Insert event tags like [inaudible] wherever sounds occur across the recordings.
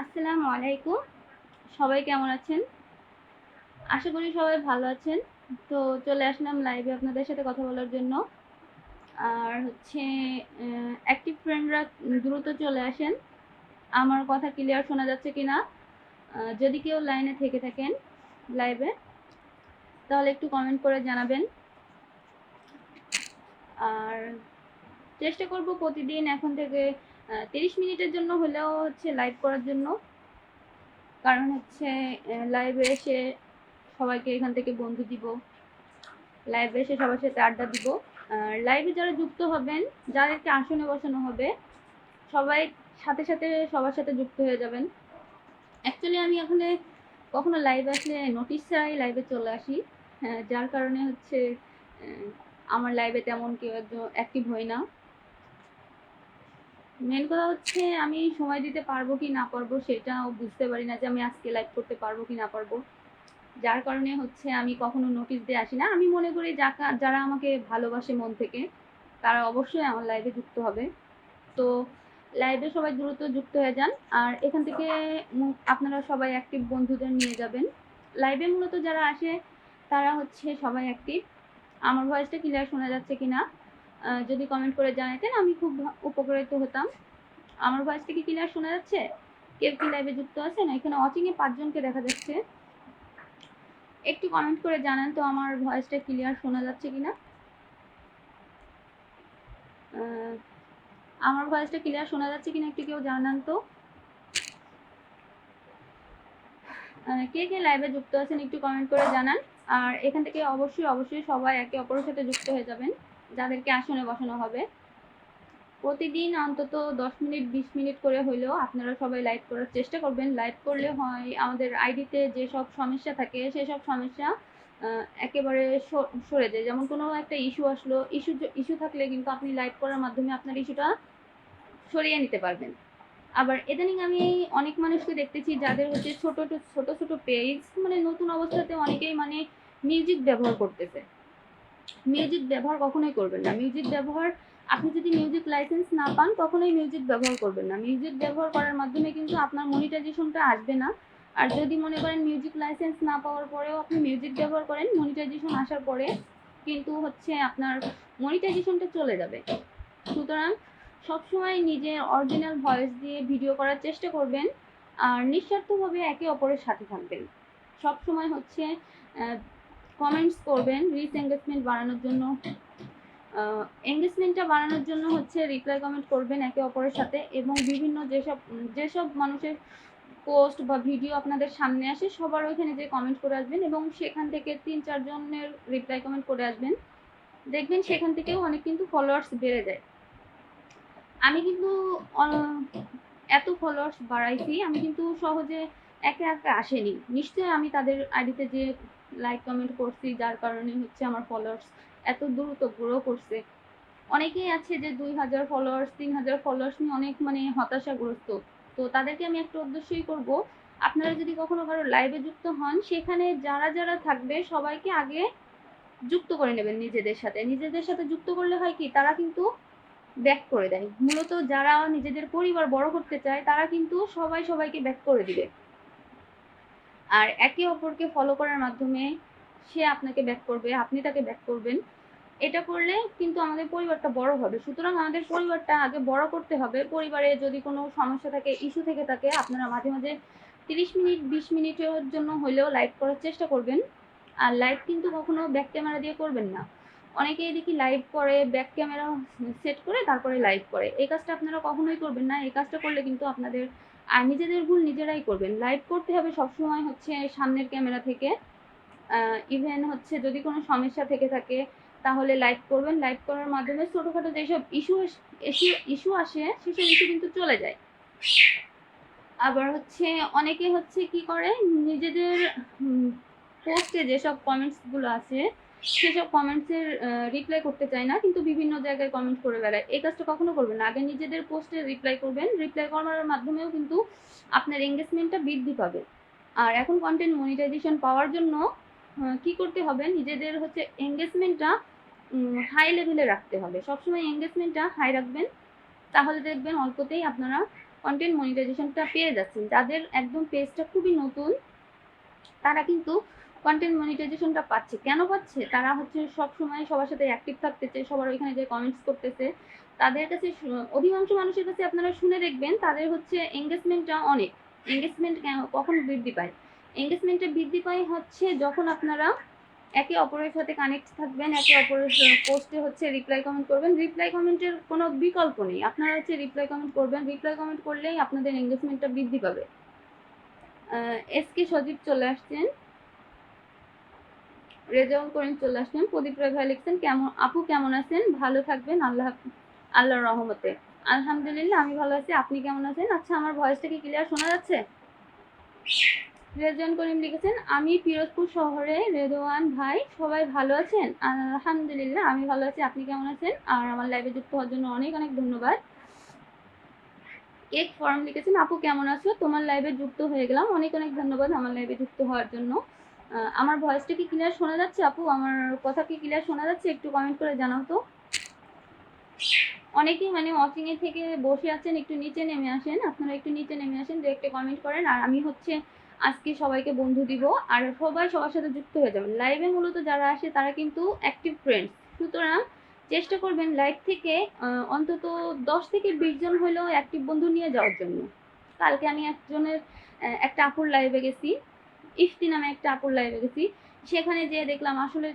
আসসালামু আলাইকুম। সবাই কেমন আছেন? আশা করি সবাই ভালো আছেন। তো চলে আসলাম লাইভে আপনাদের সাথে কথা বলার জন্য। আর হচ্ছে অ্যাক্টিভ ফ্রেন্ডরা দ্রুত চলে আসেন। আমার কথা ক্লিয়ার শোনা যাচ্ছে কি না যদি কেউ লাইনে থেকে থাকেন লাইভে তাহলে একটু কমেন্ট করে জানাবেন। আর চেষ্টা করব প্রতিদিন এখন থেকে তিরিশ মিনিটের জন্য হলেও হচ্ছে লাইভ করার জন্য। কারণ হচ্ছে লাইভে এসে সবাইকে এখান থেকে বন্ধু দিব। লাইভে এসে সবার সাথে আড্ডা দিব। লাইভে যারা যুক্ত হবেন যাদেরকে আসনে বসানো হবে সবাই সাথে সাথে সবার সাথে যুক্ত হয়ে যাবেন। অ্যাকচুয়ালি আমি এখানে কখনো লাইভ আসলে নোটিশ ছাড়াই লাইভে চলে আসি। হ্যাঁ, যার কারণে হচ্ছে আমার লাইভে তেমন কেউ একজন অ্যাক্টিভ হই না। মেন কথা হচ্ছে আমি সময় দিতে পারব কি না পারব সেটাও বুঝতে পারি না যে আমি আজকে লাইভ করতে পারব কি না পারব। যার কারণে হচ্ছে আমি কখনো নোটিশ দিয়ে আসি না। আমি মনে করি যারা আমাকে ভালোবাসে মন থেকে তারা অবশ্যই আমার লাইভে যুক্ত হবে। তো লাইভে সবাই দ্রুত যুক্ত হয়ে যান। আর এখান থেকে আপনারা সবাই অ্যাক্টিভ বন্ধুদের নিয়ে যাবেন। লাইভে মূলত যারা আসে তারা হচ্ছে সবাই অ্যাক্টিভ আমার ভয়েসটা ক্লিয়ার শোনা যাচ্ছে কিনা? আহ, যদি কমেন্ট করে জানাতেন, আমি খুব উপকৃত হতাম। আমার ভয়েসটা কি ক্লিয়ার শোনা যাচ্ছে? কেউ কি লাইভে যুক্ত আছেন? এখানে ওয়াচিংয়ে পাঁচজনকে দেখা যাচ্ছে। একটু কমেন্ট করে জানান তো আমার ভয়েসটা ক্লিয়ার শোনা যাচ্ছে কিনা। আমার ভয়েসটা ক্লিয়ার শোনা যাচ্ছে কিনা একটু কেউ জানান তো। কে কে লাইভে যুক্ত আছেন একটু কমেন্ট করে জানান। আর এখান থেকে অবশ্যই অবশ্যই সবাই একে অপরের সাথে যুক্ত হয়ে যাবেন। যাদেরকে আসনে বসানো হবে। প্রতিদিন অন্তত দশ মিনিট বিশ মিনিট করে হলেও আপনারা সবাই লাইভ করার চেষ্টা করবেন। লাইভ করলে হয় আমাদের আইডিতে যেসব সমস্যা থাকে সেসব সমস্যা একেবারে সরে যায়। যেমন কোনো একটা ইস্যু আসলো ইস্যু ইস্যু থাকলে কিন্তু আপনি লাইভ করার মাধ্যমে আপনার ইস্যুটা সরিয়ে নিতে পারবেন। আবার ইদানিং আমি অনেক মানুষকে দেখতেছি যাদের হচ্ছে ছোট ছোট ছোট পেজ মানে নতুন অবস্থাতে অনেকেই মানে মিউজিক ব্যবহার করতেছে। মিউজিক ব্যবহার কখনোই করবেন না। মিউজিক ব্যবহার আপনি যদি মিউজিক লাইসেন্স না পান কখনোই মিউজিক ব্যবহার করবেন না। মিউজিক ব্যবহার করার মাধ্যমে কিন্তু আপনার মনিটাইজেশনটা আসবে না। আর যদি মনে করেন মিউজিক লাইসেন্স না পাওয়ার পরেও আপনি মিউজিক ব্যবহার করেন মনিটাইজেশন আসার পরে কিন্তু হচ্ছে আপনার মনিটাইজেশনটা চলে যাবে। সুতরাং সবসময় নিজের অরিজিনাল ভয়েস দিয়ে ভিডিও করার চেষ্টা করবেন। আর নিঃস্বার্থভাবে একে অপরের সাথে থাকবেন। সবসময় হচ্ছে কমেন্টস করবেন রিচ এঙ্গেজমেন্ট বাড়ানোর জন্য। এঙ্গেজমেন্টটা বাড়ানোর জন্য হচ্ছে রিপ্লাই কমেন্ট করবেন একে অপরের সাথে এবং বিভিন্ন যেসব যেসব মানুষের পোস্ট বা ভিডিও আপনাদের সামনে আসে, সবার ওইখানে যে কমেন্ট করে আসবেন এবং সেখান থেকে তিন চারজনের রিপ্লাই কমেন্ট করে আসবেন। দেখবেন সেখান থেকেও অনেক কিন্তু ফলোয়ার্স বেড়ে যায়। আমি কিন্তু এত ফলোয়ার্স বাড়াইছি, আমি কিন্তু সহজে একে একে আসেনি। নিশ্চয়ই আমি তাদের আইডিতে যে লাইক কমেন্ট করছি, যার কারণে হচ্ছে আমার ফলোয়ার্স এত দ্রুত গ্রো করছে। অনেকেই আছে যে দুই হাজার ফলোয়ার্স তিন হাজার ফলোয়ার্স নিয়ে অনেক মানে হতাশাগ্রস্ত। তো তাদেরকে আমি একটা উদ্দেশ্যই করব, আপনারা যদি কখনো কারও লাইভে যুক্ত হন, সেখানে যারা যারা থাকবে, সবাইকে আগে যুক্ত করে নেবেন নিজেদের সাথে। নিজেদের সাথে যুক্ত করলে হয় কি, তারা কিন্তু ব্যাক করে দেয়। মূলত যারা নিজেদের পরিবার বড় করতে চায়, তারা কিন্তু সবাই সবাইকে ব্যাক করে দিবে। আর একে অপরকে ফলো করার মাধ্যমে সে আপনাকে ব্যাক করবে, আপনি তাকে ব্যাক করবেন। এটা করলে কিন্তু আমাদের পরিবারটা বড় হবে। সুতরাং আমাদের পরিবারটা আগে বড় করতে হবে। পরিবারে যদি কোনো সমস্যা থাকে ইস্যু থেকে থাকে, আপনারা মাঝে মাঝে তিরিশ মিনিট, বিশ মিনিটের জন্য হলেও লাইভ করার চেষ্টা করবেন। আর লাইভ কিন্তু কখনো ব্যাক ক্যামেরা দিয়ে করবেন না। অনেকেই দেখি লাইভ করে ব্যাক ক্যামেরা সেট করে, তারপরে লাইভ করে। এই কাজটা আপনারা কখনোই করবেন না। এই কাজটা করলে কিন্তু আপনাদের আর নিজেদের ভুল নিজেরাই করবেন। লাইভ করতে হবে সবসময় হচ্ছে সামনের ক্যামেরা থেকে। ইভেন হচ্ছে যদি কোনো সমস্যা থেকে থাকে, তাহলে লাইভ করবেন। লাইভ করার মাধ্যমে ছোটোখাটো যেসব ইস্যু ইস্যু ইস্যু আসে, সেসব ইস্যু কিন্তু চলে যায়। আবার হচ্ছে অনেকে হচ্ছে কি করে, নিজেদের পোস্টে যেসব কমেন্টসগুলো আছে সেসব কমেন্টসের রিপ্লাই করতে চায় না, কিন্তু বিভিন্ন জায়গায় কমেন্ট করে বেড়ায়। এই কাজটা কখনো করবেন না। আগে নিজেদের পোস্টে রিপ্লাই করবেন। রিপ্লাই করার মাধ্যমেও কিন্তু আপনার এঙ্গেজমেন্টটা বৃদ্ধি পাবে। আর এখন কন্টেন্ট মনিটাইজেশন পাওয়ার জন্য কি করতে হবে? নিজেদের হচ্ছে এঙ্গেজমেন্টটা হাই লেভেলে রাখতে হবে। সবসময় এঙ্গেজমেন্টটা হাই রাখবেন। তাহলে দেখবেন অল্পতেই আপনারা কন্টেন্ট মনিটাইজেশনটা পেয়ে যাচ্ছেন। যাদের একদম পেজটা খুবই নতুন, তারা কিন্তু কন্টেন্ট মনিটাইজেশনটা পাচ্ছে। কেন পাচ্ছে? তারা হচ্ছে সব সময় সবার সাথে অ্যাক্টিভ থাকতেছে সবার ওইখানে যে কমেন্টস করতেছে। তাদের কাছে অধিকাংশ মানুষের কাছে আপনারা শুনে দেখবেন, তাদের হচ্ছে এঙ্গেজমেন্টটা অনেক। এঙ্গেজমেন্ট কখন বৃদ্ধি পায়? এঙ্গেজমেন্টটা বৃদ্ধি পায় হচ্ছে যখন আপনারা একে অপরের সাথে কানেক্ট থাকবেন, একে অপরের পোস্টে হচ্ছে রিপ্লাই কমেন্ট করবেন। রিপ্লাই কমেন্টের কোনো বিকল্প নেই। আপনারা হচ্ছে রিপ্লাই কমেন্ট করবেন। রিপ্লাই কমেন্ট করলেই আপনাদের এঙ্গেজমেন্টটা বৃদ্ধি পাবে। এস কে সজীব চলে আসছেন। রেজাউল করিম চলে আসলেন। প্রদীপ ভাই লিখছেন, কেমন, আপু কেমন আছেন? ভালো থাকবেন, আল্লাহ আল্লাহর রহমতে। আলহামদুলিল্লাহ, আমি ভালো আছি। আপনি কেমন আছেন? আচ্ছা আমার ভয়েসটা কি ক্লিয়ার শোনা যাচ্ছে? রেজওয়ান করিম লিখেছেন, আমি পিরোজপুর শহরে রেদওয়ান ভাই, সবাই ভালো আছেন? আলহামদুলিল্লাহ, আমি ভালো আছি। আপনি কেমন আছেন? আর আমার লাইভে যুক্ত হওয়ার জন্য অনেক অনেক ধন্যবাদ। এক ফর্ম লিখেছেন, আপু কেমন আছো? তোমার লাইভে যুক্ত হয়ে গেলাম। অনেক অনেক ধন্যবাদ আমার লাইভে যুক্ত হওয়ার জন্য। আমার ভয়েসটা কি ক্লিয়ার শোনা যাচ্ছে আপু? আমার কথা কি ক্লিয়ার শোনা যাচ্ছে? একটু কমেন্ট করে জানাও তো। অনেকেই মানে ওয়াচিং এ থেকে বসে আছেন, একটু নিচে নেমে আসেন। আপনারা একটু নিচে নেমে আসেন যে একটা কমেন্ট করেন। আর আমি হচ্ছে আজকে সবাইকে বন্ধু দিব। আর সবাই সবার সাথে যুক্ত হয়ে যাবেন। লাইভে মূলত যারা আসে, তারা কিন্তু অ্যাক্টিভ ফ্রেন্ডস সুতরাং চেষ্টা করবেন লাইভ থেকে অন্তত দশ থেকে বিশ জন হলেও অ্যাক্টিভ বন্ধু নিয়ে যাওয়ার জন্য। কালকে আমি একজনের একটা আপুর লাইভে গেছি। ইফতি নামে একটা আপুর লাইভে গেছি। সেখানে যেয়ে দেখলাম আসলে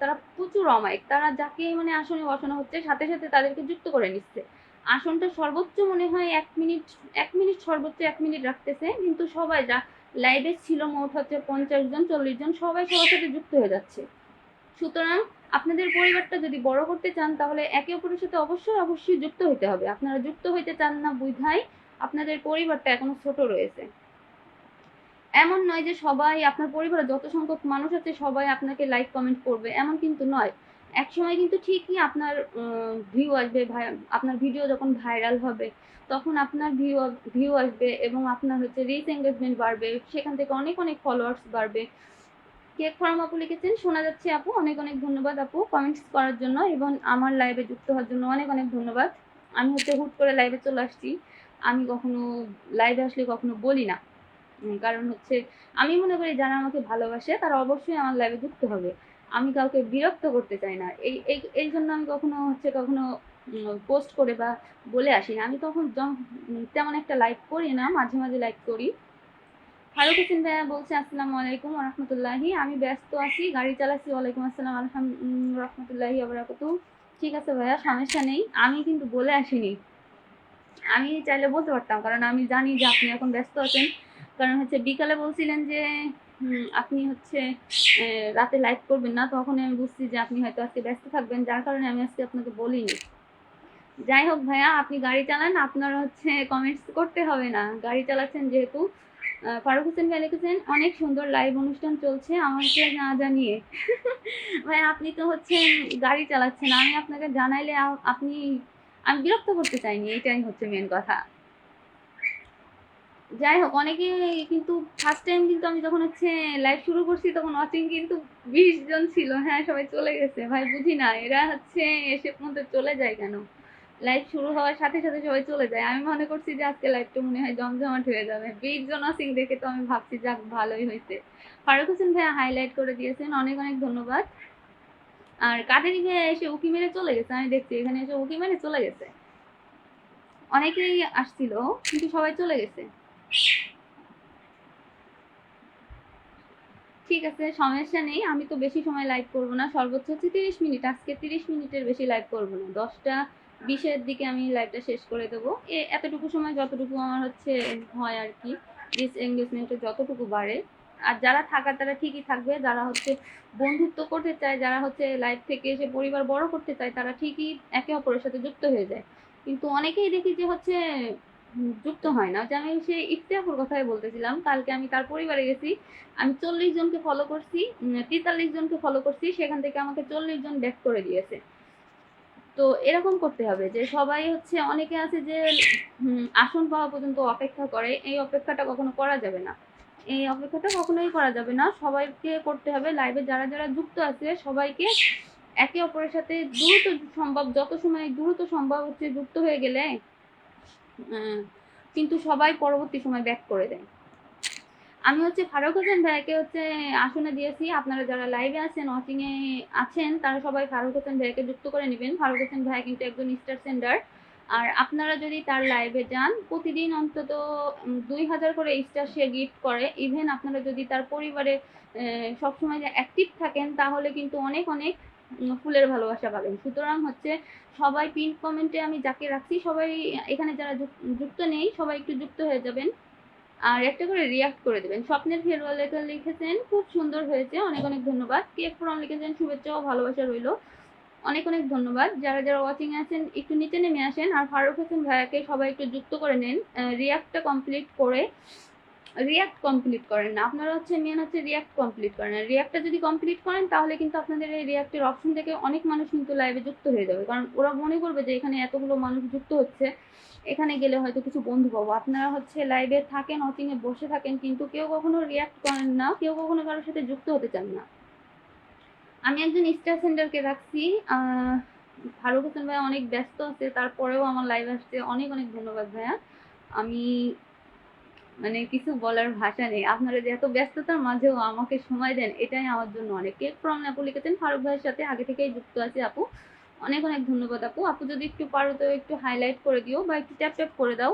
তারা প্রচুর অমায়িক। তারা যাকে মানে আসনে বসানো হচ্ছে, সাথে সাথে তাদেরকে যুক্ত করে নিচ্ছে। আসনটা সর্বোচ্চ মনে হয় এক মিনিট এক মিনিট সর্বোচ্চ এক মিনিট রাখতেছে, কিন্তু সবাই যা লাইভে ছিল মোট হচ্ছে পঞ্চাশ জন, চল্লিশ জন, সবাই সবার সাথে যুক্ত হয়ে যাচ্ছে। সুতরাং আপনাদের পরিবারটা যদি বড় করতে চান, তাহলে একে অপরের সাথে অবশ্যই অবশ্যই যুক্ত হতে হবে। আপনারা যুক্ত হইতে চান না বুঝাই আপনাদের পরিবারটা এখনও ছোট রয়েছে। এমন নয় যে সবাই আপনার পরিবারে যত সংখ্যক মানুষ আছে, সবাই আপনাকে লাইক কমেন্ট করবে, এমন কিন্তু নয়। এক সময় কিন্তু ঠিকই আপনার ভিউ আসবে আপনার ভিডিও যখন ভাইরাল হবে, তখন আপনার ভিউ ভিউ আসবে এবং আপনার হচ্ছে রিচ এঙ্গেজমেন্ট বাড়বে, সেখান থেকে অনেক অনেক ফলোয়ার্স বাড়বে। কেক ফার্ম আপু লিখেছেন, শোনা যাচ্ছে আপু, অনেক অনেক ধন্যবাদ আপু কমেন্টস করার জন্য এবং আমার লাইভে যুক্ত হওয়ার জন্য অনেক অনেক ধন্যবাদ। আমি হচ্ছে হুট করে লাইভে চলে আসছি। আমি কখনো লাইভে আসলে কখনো বলি না। কারণ হচ্ছে আমি মনে করি যারা আমাকে ভালোবাসে তারা অবশ্যই আমার লাইফে যুক্ত হবে। আমি কাউকে বিরক্ত করতে চাই না। এই এই জন্য আমি কখনো হচ্ছে কখনো পোস্ট করে বা বলে আসি না আমি তখন তেমন একটা লাইক করি না, মাঝে মাঝে লাইক করি। ফারুক হোসেন ভাইয়া বলছে, আসসালামু আলাইকুম রহমতুল্লাহি। আমি ব্যস্ত আছি, গাড়ি চালাচ্ছি ওয়ালাইকুম আসসালাম আলহাম রহমতুল্লাহি আবরাকাতু ঠিক আছে ভাইয়া, সমস্যা নেই। আমি কিন্তু বলে আসিনি। আমি চাইলে বলতে পারতাম, কারণ আমি জানি যে আপনি এখন ব্যস্ত আছেন। কারণ হচ্ছে বিকালে বলছিলেন যে আপনি হচ্ছে রাতে লাইভ করবেন না তখন আমি বুঝছি যে আপনি হয়তো আজকে ব্যস্ত থাকবেন যার কারণে আমি আজকে আপনাকে বলিনি। যাই হোক ভাইয়া আপনি গাড়ি চালান আপনার হচ্ছে কমেন্টস করতে হবে না। গাড়ি চালাচ্ছেন যেহেতু ফারুক হোসেন ভাই লিখেছেন অনেক সুন্দর লাইভ অনুষ্ঠান চলছে আমাকে না জানিয়ে। [laughs] ভাই আপনি তো হচ্ছে গাড়ি চালাচ্ছেন আমি আপনাকে জানাইলে আপনি আমি বিরক্ত করতে চাইনি এটাই হচ্ছে মেন কথা। যাই হোক অনেকে কিন্তু ফার্স্ট টাইম কিন্তু আমি যখন হচ্ছে লাইভ শুরু করছি তখন ওয়াচিং কিন্তু বিশ জন ছিল। হ্যাঁ সবাই চলে গেছে। ভাই, বুঝি না, এরা হচ্ছে এসে মধ্যে চলে যায় কেন? লাইভ শুরু হওয়ার সাথে সাথে সবাই চলে যায়। আমি মনে করছি যে আজকে লাইভটা মনে হয় জমজমাট হয়ে যাবে। বিশ জন ওয়াচিং দেখে তো আমি ভাবছি, যাক, ভালোই হয়েছে। ফারুক হোসেন ভাইয়া হাইলাইট করে দিয়েছেন। অনেক অনেক ধন্যবাদ। আর কাদেরি ভাইয়া এসে উকি মেরে চলে গেছে? আমি দেখছি, এখানে এসে উকি মেরে চলে গেছে। অনেকেই আসছিল, কিন্তু সবাই চলে গেছে। ঠিক আছে, সমস্যা নেই। আমি তো বেশি সময় লাইভ করব না। সর্বোচ্চ হচ্ছে তিরিশ মিনিট। আজকে তিরিশ মিনিটের বেশি লাইভ করব না। দশটা বিশের দিকে আমি লাইভটা শেষ করে দেবো। এতটুকু সময় যতটুকু আমার হচ্ছে হয় আর কি ডিস এঙ্গেজমেন্টে যতটুকু বাড়ে। আর যারা থাকার, তারা ঠিকই থাকবে। যারা হচ্ছে বন্ধুত্ব করতে চায়, যারা হচ্ছে লাইফ থেকে এসে পরিবার বড় করতে চায়, তারা ঠিকই একে অপরের সাথে যুক্ত হয়ে যায়। কিন্তু অনেকেই দেখি যে হচ্ছে যুক্ত হয় না। যে আমি সেই ইফতিয়াপুর কথাই বলতেছিলাম, কালকে আমি তার পরিবারে গেছি, আমি চল্লিশ জনকে ফলো করছি তেতাল্লিশ জনকে ফলো করছি, সেখান থেকে আমাকে চল্লিশ জন ব্যাক করে দিয়েছে। তো এরকম করতে হবে যে সবাই হচ্ছে অনেকে আছে যে আসন পাওয়া পর্যন্ত অপেক্ষা করে, এই অপেক্ষাটা কখনো করা যাবে না। এই অপেক্ষাটা কখনোই করা যাবে না। সবাইকে করতে হবে লাইভে যারা যারা যুক্ত আছে, সবাইকে একে অপরের সাথে দ্রুত সম্ভব, যত সময় দ্রুত সম্ভব হচ্ছে যুক্ত হয়ে গেলে কিন্তু সবাই পরবর্তী সময় ব্যাক করে দেয়। আমি হচ্ছে ফারুক হোসেন ভাইকে হচ্ছে আসনে দিয়েছি, আপনারা যারা লাইভে আছেন ওয়াচিং এ আছেন, তারা সবাই ফারুক হোসেন ভাইকে যুক্ত করে নেবেন। ফারুক হোসেন ভাই কিন্তু একজন স্টার সেন্ডার আর আপনারা যদি তার লাইভে যান, প্রতিদিন অন্তত দুই হাজার করে স্টার সে গিফট করে। ইভেন আপনারা যদি তার পরিবারে সবসময় যে অ্যাক্টিভ থাকেন, তাহলে কিন্তু অনেক অনেক ফুলের ভালোবাসা পাবেন। সুতরাং হচ্ছে সবাই পিন কমেন্টে আমি যাকে রাখছি, সবাই এখানে যারা যুক- যুক্ত নেই, সবাই একটু যুক্ত হয়ে যাবেন। আর একটা করে রিয়াক্ট করে দেবেন। স্বপ্নের ফেরওয়াল লেখা লিখেছেন, খুব সুন্দর হয়েছে, অনেক অনেক ধন্যবাদ। কেক ফ্রম লিখেছেন, শুভেচ্ছা ও ভালোবাসা রইল। অনেক অনেক ধন্যবাদ। যারা যারা ওয়াচিং আছেন, একটু নিচে নেমে আসেন। আর ফারুক হোসেন ভাইয়াকে সবাই একটু যুক্ত করে নেন রিয়াক্টটা কমপ্লিট করে রিয়াক্ট কমপ্লিট করেন না। আপনারা হচ্ছে মেন হচ্ছে রিয়াক্ট কমপ্লিট করেন। আর রিয়াক্টটা যদি কমপ্লিট করেন, তাহলে কিন্তু আপনাদের এই রিয়াক্টের অপশন থেকে অনেক মানুষ কিন্তু লাইভে যুক্ত হয়ে যাবে। কারণ ওরা মনে করবে যে এখানে এতগুলো মানুষ যুক্ত হচ্ছে, এখানে গেলে হয়তো কিছু বন্ধু পাবো। আপনারা হচ্ছে লাইভে থাকেন এ বসে থাকেন, কিন্তু কেউ কখনো রিয়াক্ট করেন না, কেউ কখনো কারোর সাথে যুক্ত হতে চান না। আমি একজন স্টার সেন্টারকে রাখছি। ফারুক হোসেন ভাইয়া অনেক ব্যস্ত আছে, তারপরেও আমার লাইভ আসছে। অনেক অনেক ধন্যবাদ ভাইয়া। আমি মানে কিছু বলার ভাষা নেই। আপনারা যে এত ব্যস্ততার মাঝেও আমাকে সময় দেন, এটাই আমার জন্য অনেক। কেক ফ্রম লিখেছেন ফারুক ভাইয়ের সাথে আগে থেকেই যুক্ত আছে আপু। অনেক অনেক ধন্যবাদ আপু। আপু যদি একটু পারো তো একটু হাইলাইট করে দিও বা একটু ট্যাপ ট্যাপ করে দাও।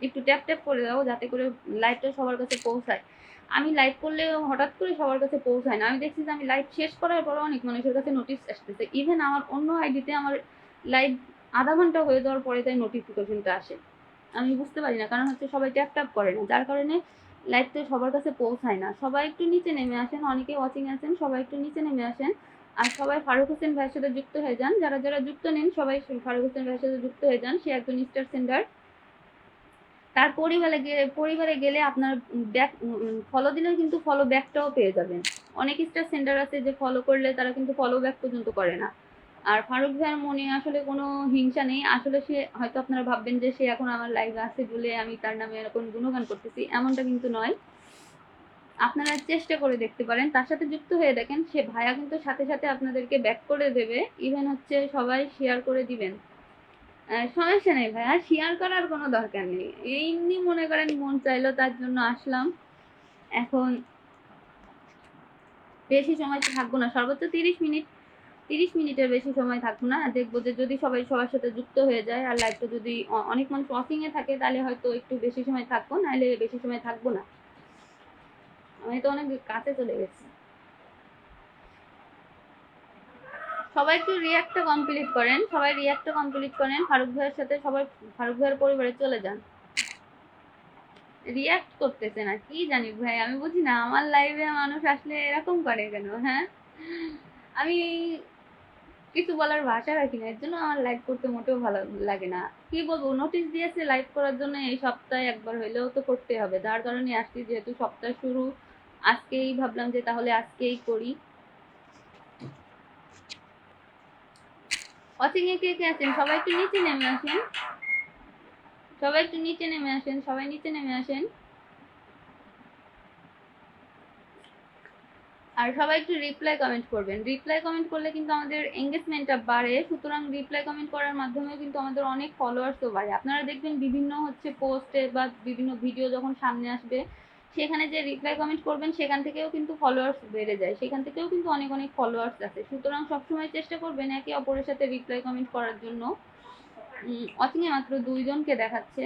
একটু ট্যাপ ট্যাপ করে দাও যাতে করে লাইভটা সবার কাছে পৌঁছায়। আমি লাইভ করলে হঠাৎ করে সবার কাছে পৌঁছায় না। আমি দেখছি যে আমি লাইভ শেষ করার পরে অনেক মানুষের কাছে নোটিস আসতেছে। ইভেন আমার অন্য আইডিতে আমার লাইভ আধা ঘণ্টা হয়ে যাওয়ার পরে তাই নোটিফিকেশনটা আসে। আমি বুঝতে পারি না, কারণ হচ্ছে সবাই ট্যাপ ট্যাপ করে না। যার কারণে লাইভটা সবার কাছে পৌঁছায় না। সবাই একটু নিচে নেমে আসেন অনেকে ওয়াচিং আছেন, সবাই একটু নিচে নেমে আসেন। আর সবাই ফারুক হোসেন ভাইয়ের সাথে যুক্ত হয়ে যান। যারা যারা যুক্ত নেন, সবাই ফারুক হোসেন ভাইয়ের সাথে যুক্ত হয়ে যান। সে একজন স্টার সেন্টার তার পরিবারে গেলে পরিবারে গেলে আপনার ব্যাক ফলো দিলেও কিন্তু ফলো ব্যাকটাও পেয়ে যাবেন। অনেক স্টার সেন্টার আছে যে ফলো করলে তারা কিন্তু ফলো ব্যাক পর্যন্ত করে না। আর ফারুক ভাইয়ের মনে আসলে কোনো হিংসা নেই। আসলে সে হয়তো আপনারা ভাববেন যে সে এখন আমার লাইভে আছে বলে আমি তার নামে এরকম গুণগান করতেছি, এমনটা কিন্তু নয়। আপনারা চেষ্টা করে দেখতে পারেন। তার সাথে যুক্ত হয়ে দেখেন, সে ভাইয়া কিন্তু সাথে সাথে আপনাদেরকে ব্যাক করে দেবে। ইভেন হচ্ছে সবাই শেয়ার করে দিবেন। সমস্যা নেই ভাইয়া শেয়ার করার কোনো দরকার নেই। এমনি মনে করেন মন চাইলো তার জন্য আসলাম। এখন বেশি সময় থাকব না, সর্বোচ্চ তিরিশ মিনিট তিরিশ মিনিটের বেশি সময় থাকব না। দেখব যে যদি সবাই সবার সাথে যুক্ত হয়ে যায় আর লাইভটা যদি অনেক মানুষ ওয়াচিং এ থাকে, তাহলে হয়তো একটু বেশি সময় থাকব, নাহলে বেশি সময় থাকব না। আমি তো অনেক কাছে চলে গেছি। সবাই একটু রিয়াক্টটা কমপ্লিট করেন, সবাই রিয়াক্টটা কমপ্লিট করেন। ফারুক ভাইয়ের সাথে সবাই, ফারুক ভাইয়ের পরিবারে চলে যান। রিয়াক্ট করতেছে না, কি জানি ভাই, আমি বুঝি না, আমার লাইভে মানুষ আসলে এরকম করে কেন হ্যাঁ? আমি কিছু বলার ভাষা রাখি না, এর জন্য আমার লাইভ করতে মোটেও ভালো লাগে না। কি বলব নোটিশ দিয়েছে লাইভ করার জন্য, এই সপ্তাহে একবার হইলেও তো করতে হবে। যার কারণে আসছি, যেহেতু সপ্তাহ শুরু, আজকেই ভাবলাম যে তাহলে আজকেই করি। এ কে কে আছেন? সবাই একটু নিচে নেমে আসেন। সবাই একটু নিচে নেমে আসেন, সবাই নিচে নেমে আসেন। আর সবাই একটু রিপ্লাই কমেন্ট করবেন। রিপ্লাই কমেন্ট করলে কিন্তু আমাদের এঙ্গেজমেন্টটা বাড়ে। সুতরাং রিপ্লাই কমেন্ট করার মাধ্যমে কিন্তু আমাদের অনেক ফলোয়ার্সও বাড়ে। আপনারা দেখবেন বিভিন্ন হচ্ছে পোস্টে বা বিভিন্ন ভিডিও যখন সামনে আসবে, সেখানে যে রিপ্লাই কমেন্ট করবেন, সেখান থেকেও কিন্তু ফলোয়ার্স বেড়ে যায়। সেখান থেকেও কিন্তু অনেক অনেক ফলোয়ার্স আছে সুতরাং সবসময় চেষ্টা করবেন একে অপরের সাথে রিপ্লাই কমেন্ট করার জন্য। ওয়াচিংয়ে মাত্র দুইজনকে দেখাচ্ছে।